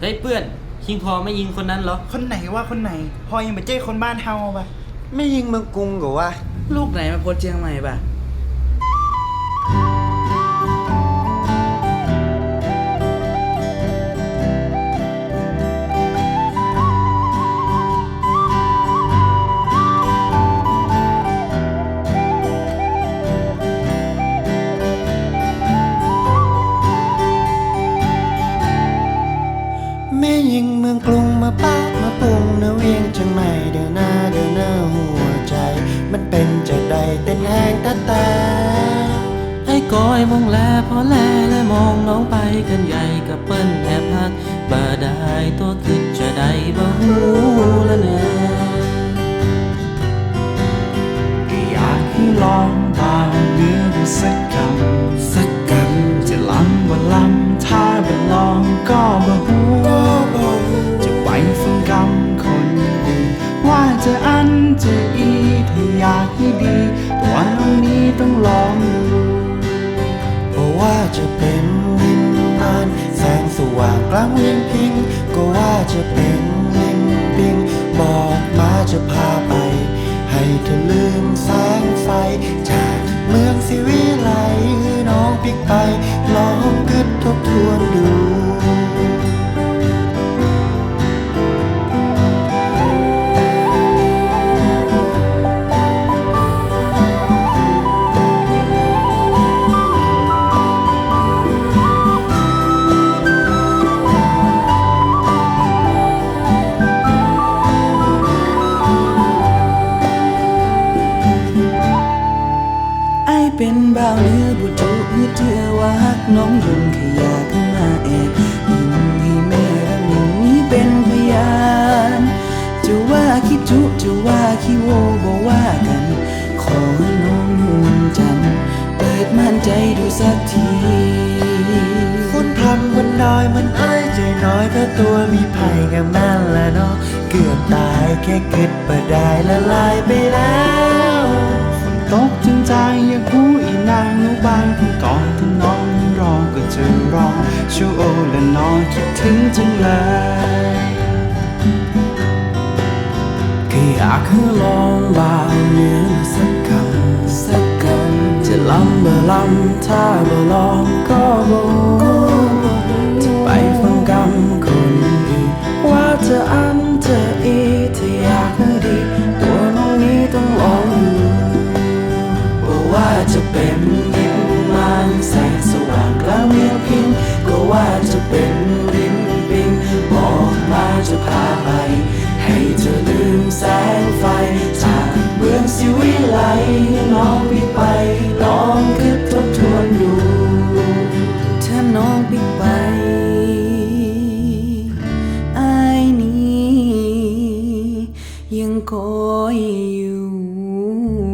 เฮ้ยเพื่อนคิงพอไม่ยิงคนนั้นเหรอ คนไหนว่าคนไหน พอยังไปเจ้คนบ้านเฮาปะไม่ยิงเมืองกรุงกับว่าลูกไหนมาโพสเชียงใหม่ป่ะ ก้อยมองแลพอแลและมองน้องไปกันใหญ่กับเปิ้นแอบฮักบ่ได้ตัวคือจะได้บ่ฮู้ละเนอก็อยากให้ลองตามเนื้อดูสักคำสักคำจะล้ำว่าล้ำถ้าบ่ลองก็บ่ฮู้จะไปฟังกำคนอื่นว่าจะอันจะอีถ้าอยากให้ดีตัวน้องนี้ต้องลอง จะเป็นวิมานแสงสว่างกลางเวียงพิง ก็ว่าจะเป็นลิมปิงบอกมาจะพาไป ให้เธอลืมแสงไฟ จากเมืองสิวิไลคือน้องปิกไป ลองกึดทบทวนดู บ่าวเนื้อบุตรมือเจือว่าฮักน้องยุงขยาขึ้นมาแอบยิงให้แม่ระมิงนี้เป็นพยานจะว่าคิดจุจะว่าคิโวบ่ว่ากัน ขอให้น้องนุ่มจันทร์เปิดม่านใจดูสักทีฝนพรำบนดอยมันอ้ายใจน้อยก็ตัวมีไผ่กับแม่นละเนาะเกือบตายแค่กึดปะได้ละลายไปแล้วฝนตกจนใจอยากรู้ ชูโอและน้องคิดถึงจังเลยก็อยากให้ลองบ่าวเนื้อสักคำสักคำจะลำบ่ลำถ้าบ่ลองก็บ่จะ you.